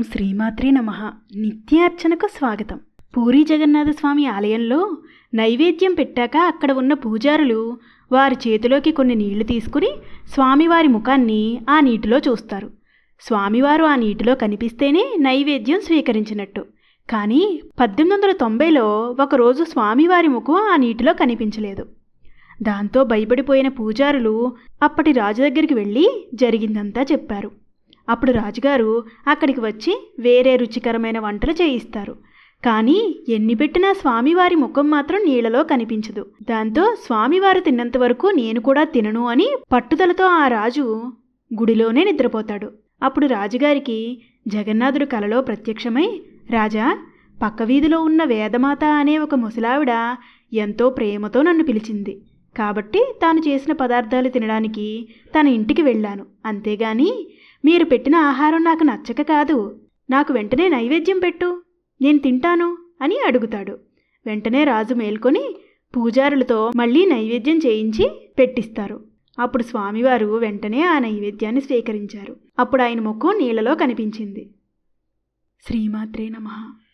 ఓం శ్రీమాత్రే నమ. నిత్యార్చనకు స్వాగతం. పూరి జగన్నాథ స్వామి ఆలయంలో నైవేద్యం పెట్టాక అక్కడ ఉన్న పూజారులు వారి చేతిలోకి కొన్ని నీళ్ళు తీసుకుని స్వామివారి ముఖాన్ని ఆ నీటిలో చూస్తారు. స్వామివారు ఆ నీటిలో కనిపిస్తేనే నైవేద్యం స్వీకరించినట్టు. కానీ పద్దెనిమిది వందల తొంభైలో ఒకరోజు స్వామివారి ముఖం ఆ నీటిలో కనిపించలేదు. దాంతో భయపడిపోయిన పూజారులు అప్పటి రాజు దగ్గరికి వెళ్ళి జరిగిందంతా చెప్పారు. అప్పుడు రాజుగారు అక్కడికి వచ్చి వేరే రుచికరమైన వంటలు చేయిస్తారు. కానీ ఎన్ని పెట్టినా స్వామివారి ముఖం మాత్రం నీళ్ళలో కనిపించదు. దాంతో స్వామివారు తిన్నంత వరకు నేను కూడా తినను అని పట్టుదలతో ఆ రాజు గుడిలోనే నిద్రపోతాడు. అప్పుడు రాజుగారికి జగన్నాథుడు కలలో ప్రత్యక్షమై రాజా పక్క వీధిలో ఉన్న వేదమాత అనే ఒక ముసలావిడ ఎంతో ప్రేమతో నన్ను పిలిచింది. కాబట్టి తాను చేసిన పదార్థాలు తినడానికి తన ఇంటికి వెళ్ళాను. అంతేగాని మీరు పెట్టిన ఆహారం నాకు నచ్చక కాదు. నాకు వెంటనే నైవేద్యం పెట్టు. నేను తింటాను అని అడుగుతాడు. వెంటనే రాజు మేల్కొని పూజారులతో మళ్ళీ నైవేద్యం చేయించి పెట్టిస్తారు. అప్పుడు స్వామివారు వెంటనే ఆ నైవేద్యాన్ని స్వీకరించారు. అప్పుడు ఆయన ముఖం నీళ్ళలో కనిపించింది. శ్రీమాత్రే నమః.